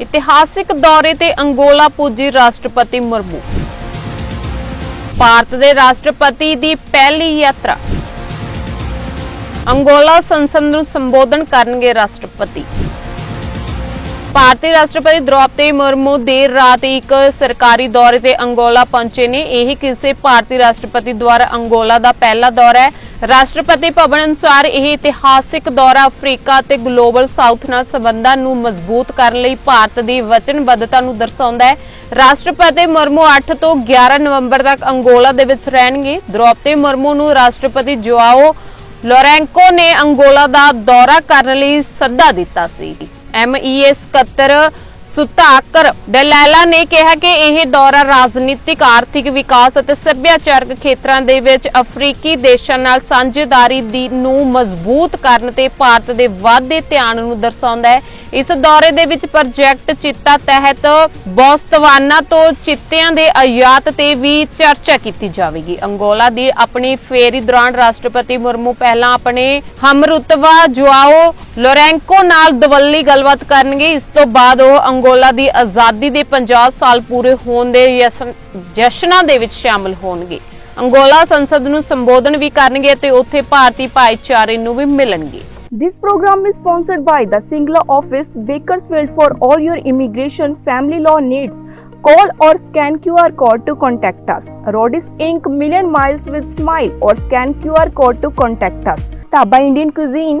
ਇਤਿਹਾਸਿਕ ਦੌਰੇ ਤੇ ਅੰਗੋਲਾ ਪੁੱਜੀ ਰਾਸ਼ਟਰਪਤੀ ਮੁਰਮੂ। ਭਾਰਤ ਦੇ ਰਾਸ਼ਟਰਪਤੀ ਦੀ ਪਹਿਲੀ ਯਾਤਰਾ। ਅੰਗੋਲਾ ਸੰਸਦ ਨੂੰ ਸੰਬੋਧਨ ਕਰਨਗੇ ਰਾਸ਼ਟਰਪਤੀ। ਭਾਰਤੀ ਰਾਸ਼ਟਰਪਤੀ ਦ੍ਰੋਪਦੀ ਮੁਰਮੂ ਦੇਰ ਰਾਤ ਇੱਕ ਸਰਕਾਰੀ ਦੌਰੇ ਤੇ ਅੰਗੋਲਾ ਪਹੁੰਚੇ ਨੇ। ਇਹ ਕਿਸੇ ਭਾਰਤੀ ਰਾਸ਼ਟਰਪਤੀ ਦੁਆਰਾ ਅੰਗੋਲਾ ਦਾ ਪਹਿਲਾ ਦੌਰਾ ਹੈ। ਰਾਸ਼ਟਰਪਤੀ ਭਵਨ ਅਨੁਸਾਰ ਇਹ ਇਤਿਹਾਸਿਕ ਦੌਰਾ ਅਫਰੀਕਾ ਤੇ ਗਲੋਬਲ ਸਾਊਥ ਨਾਲ ਸਬੰਧਾਂ ਨੂੰ ਮਜ਼ਬੂਤ ਕਰਨ ਲਈ ਭਾਰਤ ਦੀ ਵਚਨਬੱਧਤਾ ਨੂੰ ਦਰਸਾਉਂਦਾ ਹੈ। ਰਾਸ਼ਟਰਪਤੀ ਮਰਮੋ 8 ਤੋਂ 11 ਨਵੰਬਰ ਤੱਕ ਅੰਗੋਲਾ ਦੇ ਵਿੱਚ ਰਹਿਣਗੇ। ਦ੍ਰੋਪਤੀ ਮਰਮੋ ਨੂੰ ਰਾਸ਼ਟਰਪਤੀ ਜੋਆਓ ਲੋਰੈਂਕੋ ਨੇ ਅੰਗੋਲਾ ਦਾ ਦੌਰਾ ਕਰਨ ਲਈ ਸੱਦਾ ਦਿੱਤਾ ਸੀ। ਐਮਈਏ 77 ਸੁਧਾਕਰ ਡਲੈਲਾ ਨੇ ਕਿਹਾ ਕਿ ਇਹ ਦੌਰਾ ਰਾਜਨੀਤਿਕ, ਆਰਥਿਕ ਵਿਕਾਸ ਅਤੇ ਸੱਭਿਆਚਾਰਕ ਖੇਤਰਾਂ ਦੇ ਵਿੱਚ ਅਫਰੀਕੀ ਦੇਸ਼ਾਂ ਨਾਲ ਸਾਂਝੇਦਾਰੀ ਦੀ ਨੂੰ ਮਜ਼ਬੂਤ ਕਰਨ ਤੇ ਭਾਰਤ ਦੇ ਵਾਧੇ ਧਿਆਨ ਨੂੰ ਦਰਸਾਉਂਦਾ ਹੈ। ਇਸ ਦੌਰੇ ਦੇ ਵਿੱਚ ਪ੍ਰੋਜੈਕਟ ਚਿੱਤਾ ਤਹਿਤ ਬੋਸਤਵਾਨਾ ਤੋਂ ਚਿੱਤਿਆਂ ਦੇ ਆਯਾਤ ਤੇ ਵੀ ਚਰਚਾ ਕੀਤੀ ਜਾਵੇਗੀ। ਅੰਗੋਲਾ ਦੀ ਆਪਣੀ ਫੇਰੀ ਦੌਰਾਨ ਰਾਸ਼ਟਰਪਤੀ ਮੁਰਮੂ ਪਹਿਲਾਂ ਆਪਣੇ ਹਮਰੁਤਵਾ ਜੁਆਓ ਲੋਰੈਂਕੋ ਨਾਲ ਦਵੱਲੀ ਗੱਲਬਾਤ ਕਰਨਗੇ ਇਸ ਤੋਂ ਬਾਅਦ ਉਹ ਅੰਗੋਲਾ ਦੀ ਆਜ਼ਾਦੀ ਦੇ 50 ਸਾਲ ਪੂਰੇ ਹੋਣ ਦੇ ਜਸ਼ਨ- ਜਸ਼ਨਾਂ ਦੇ ਵਿੱਚ ਸ਼ਾਮਲ ਹੋਣਗੇ ਅੰਗੋਲਾ ਸੰਸਦ ਨੂੰ ਸੰਬੋਧਨ ਵੀ ਕਰਨਗੇ ਤੇ ਉੱਥੇ ਭਾਰਤੀ ਭਾਈਚਾਰੇ ਨੂੰ ਵੀ ਮਿਲਣਗੇ This program is sponsored by the Singla office, Bakersfield for all your immigration family law needs. Call or scan QR code to contact us. Rodis Inc. Million Miles with Smile or scan QR code to contact us. Taba Indian Cuisine,